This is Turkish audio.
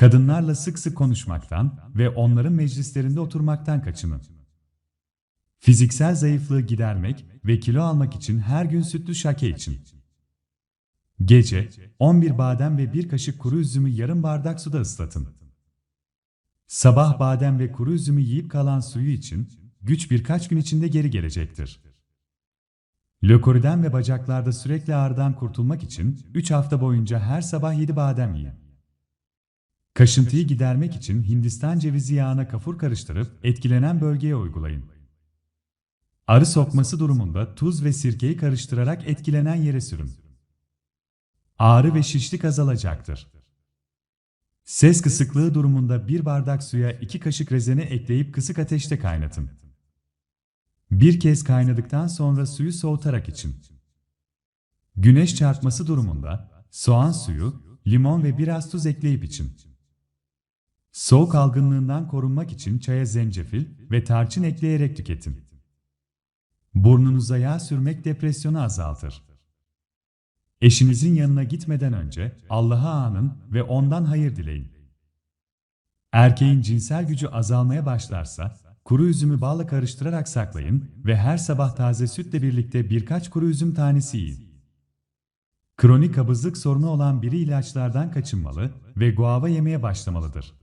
Kadınlarla sık sık konuşmaktan ve onların meclislerinde oturmaktan kaçının. Fiziksel zayıflığı gidermek ve kilo almak için her gün sütlü şake için. Gece 11 badem ve bir kaşık kuru üzümü yarım bardak suda ıslatın. Sabah badem ve kuru üzümü yiyip kalan suyu için güç birkaç gün içinde geri gelecektir. Lökoriden ve bacaklarda sürekli ağrıdan kurtulmak için 3 hafta boyunca her sabah 7 badem yiyin. Kaşıntıyı gidermek için Hindistan cevizi yağına kafur karıştırıp etkilenen bölgeye uygulayın. Arı sokması durumunda tuz ve sirkeyi karıştırarak etkilenen yere sürün. Ağrı ve şişlik azalacaktır. Ses kısıklığı durumunda bir bardak suya iki kaşık rezene ekleyip kısık ateşte kaynatın. Bir kez kaynadıktan sonra suyu soğutarak için. Güneş çarpması durumunda soğan suyu, limon ve biraz tuz ekleyip için. Soğuk algınlığından korunmak için çaya zencefil ve tarçın ekleyerek tüketin. Burnunuza yağ sürmek depresyonu azaltır. Eşinizin yanına gitmeden önce Allah'a anın ve ondan hayır dileyin. Erkeğin cinsel gücü azalmaya başlarsa, kuru üzümü balla karıştırarak saklayın ve her sabah taze sütle birlikte birkaç kuru üzüm tanesi yiyin. Kronik kabızlık sorunu olan biri ilaçlardan kaçınmalı ve guava yemeye başlamalıdır.